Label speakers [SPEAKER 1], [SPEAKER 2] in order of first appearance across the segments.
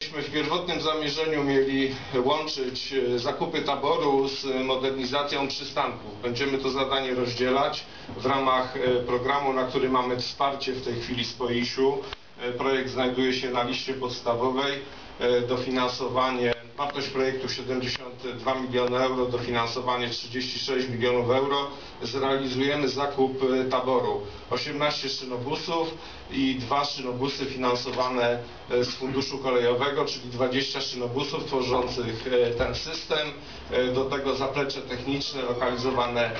[SPEAKER 1] Myśmy w pierwotnym zamierzeniu mieli łączyć e, zakupy taboru z modernizacją przystanków. Będziemy to zadanie rozdzielać w ramach e, programu, na który mamy wsparcie w tej chwili z POIS-u. E, Projekt znajduje się na liście podstawowej. Dofinansowanie, wartość projektu 72 miliony euro, dofinansowanie 36 milionów euro. Zrealizujemy zakup e, taboru. 18 szynobusów i dwa szynobusy finansowane e, z funduszu kolejowego, czyli 20 szynobusów tworzących e, ten system. Do tego zaplecze techniczne lokalizowane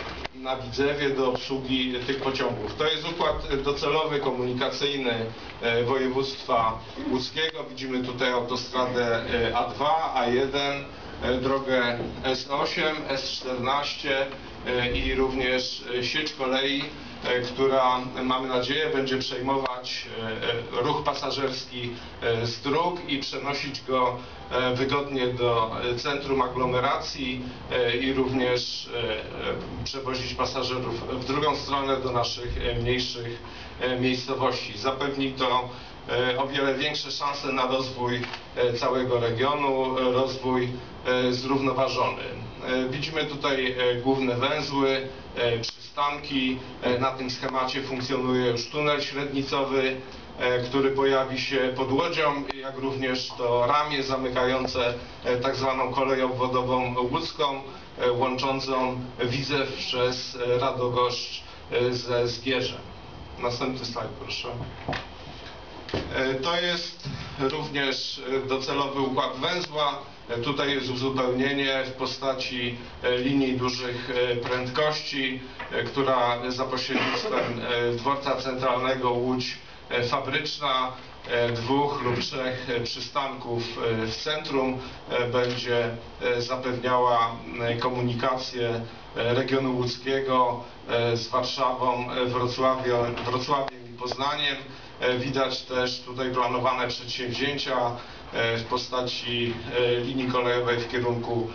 [SPEAKER 1] na Widzewie do obsługi tych pociągów. To jest układ e, docelowy, komunikacyjny e, województwa łódzkiego. Widzimy tutaj autostradę e, A2, A1, e, drogę S8, S14 e, i również e, sieć kolei, e, która mamy nadzieję będzie przejmować e, e, ruch pasażerski e, z dróg i przenosić go e, wygodnie do e, centrum aglomeracji e, i również e, e, przewozić pasażerów w drugą stronę do naszych e, mniejszych e, miejscowości. Zapewni to e, o wiele większe szanse na rozwój e, całego regionu, e, rozwój e, zrównoważony. E, Widzimy tutaj e, główne węzły, e, przystanki. E, Na tym schemacie funkcjonuje już tunel średnicowy, e, który pojawi się pod Łodzią, jak również to ramię zamykające e, tak zwaną wodową łódzką, łączącą Widzew przez Radogoszcz ze Zgierzem. Następny slajd proszę. To jest również e, docelowy układ węzła. E, Tutaj jest uzupełnienie w postaci e, linii dużych prędkości, która za pośrednictwem dworca centralnego Łódź fabryczna dwóch lub trzech przystanków w centrum będzie zapewniała komunikację regionu łódzkiego z Warszawą, Wrocławiem, Wrocławiem Poznaniem. E, Widać też tutaj planowane przedsięwzięcia e, w postaci e, linii kolejowej w kierunku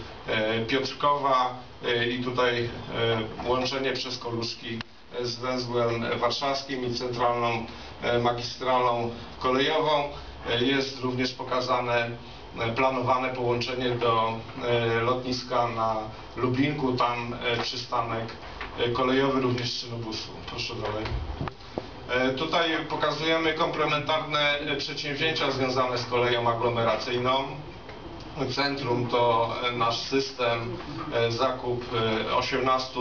[SPEAKER 1] Piotrkowa i tutaj łączenie przez Koluszki z węzłem warszawskim i centralną magistralą kolejową. Jest również pokazane planowane połączenie do lotniska na Lublinku, tam przystanek kolejowy również Szynobusu. Proszę dalej. E, Tutaj pokazujemy komplementarne e, przedsięwzięcia związane z koleją aglomeracyjną. Centrum to e, nasz system, zakup e, 18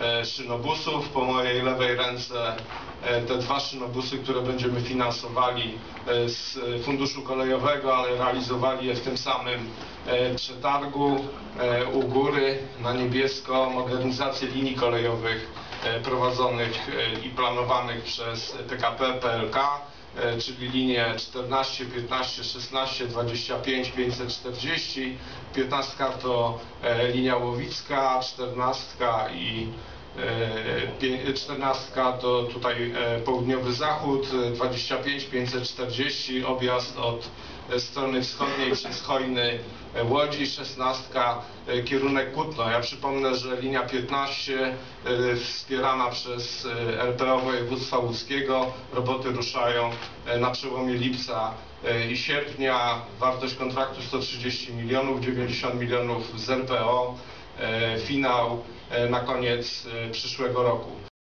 [SPEAKER 1] e, szynobusów. Po mojej lewej ręce te dwa szynobusy, które będziemy finansowali z funduszu kolejowego, ale realizowali je w tym samym przetargu u góry na niebiesko modernizację linii kolejowych prowadzonych e, i planowanych przez PKP PLK e, czyli linie 14, 15, 16, 25, 540. 15 to e, linia Łowicka, 14 i e, 14 to tutaj e, południowy zachód, e, 25, 540 objazd od e, strony wschodniej przez Chojny e, Łodzi, 16 e, kierunek Kutno. Ja przypomnę, że linia 15 e, wspierana przez e, LPO województwa łódzkiego. Roboty ruszają e, na przełomie lipca e, i sierpnia. Wartość kontraktu 130 milionów, 90 milionów z LPO. E, Finał e, na koniec e, przyszłego roku.